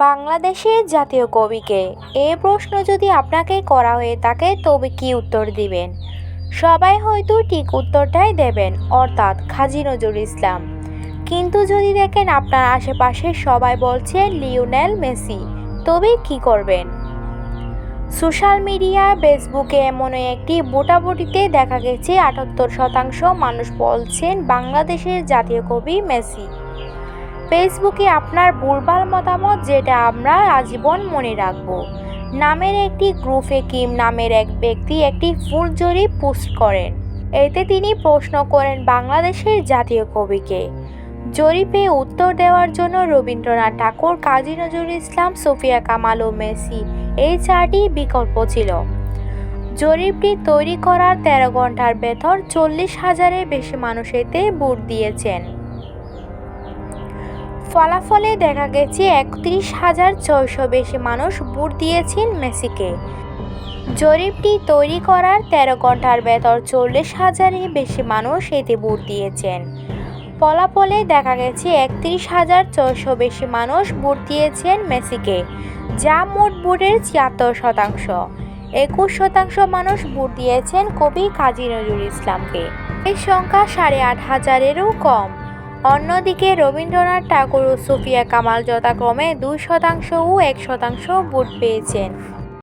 বাংলাদেশের জাতীয় কবিকে এ প্রশ্ন যদি আপনাকে করা হয়ে থাকে তবে কি উত্তর দিবেন? সবাই হয়তো ঠিক উত্তরটাই দেবেন, অর্থাৎ খাজি নজরুল ইসলাম। কিন্তু যদি দেখেন আপনার আশেপাশে সবাই বলছেন লিওনেল মেসি, তবে কি করবেন? সোশ্যাল মিডিয়া, ফেসবুকে এমন একটি ভোটাভুটিতে দেখা গেছে আটাত্তর শতাংশ মানুষ বলছেন বাংলাদেশের জাতীয় কবি মেসি। ফেসবুকে আপনার ভুলভাল মতামত যেটা আমরা আজীবন মনে রাখব। নামের একটি গ্রুপে কিম নামের এক ব্যক্তি একটি ফুল জরিপ পোস্ট করেন। এতে তিনি প্রশ্ন করেন বাংলাদেশের জাতীয় কবিকে। জরিপে উত্তর দেওয়ার জন্য রবীন্দ্রনাথ ঠাকুর, কাজী নজরুল ইসলাম, সোফিয়া কামাল ও মেসি এই চারটি বিকল্প ছিল। জরিপটি তৈরি করার তেরো ঘণ্টার ভেতর চল্লিশ হাজারের বেশি মানুষ এতে ভোট দিয়েছেন। ফলাফলে দেখা গেছে একত্রিশ হাজার ছয়শো বেশি মানুষ ভোট দিয়েছেন মেসিকে। জরিপটি তৈরি করার তেরো ঘণ্টার ভেতর চল্লিশ হাজারের বেশি মানুষ এতে ভোট দিয়েছেন। ফলাফলে দেখা গেছে একত্রিশ হাজার ছয়শো বেশি মানুষ ভোট দিয়েছেন মেসিকে, যা মোট ভোটের ছিয়াত্তর শতাংশ। একুশ শতাংশ মানুষ ভোট দিয়েছেন কবি কাজী নজরুল ইসলামকে। এই সংখ্যা সাড়ে আট হাজারেরও কম। অন্যদিকে রবীন্দ্রনাথ ঠাকুর ও সুফিয়া কামাল যথাক্রমে দুই শতাংশ ও এক শতাংশ ভোট পেয়েছেন।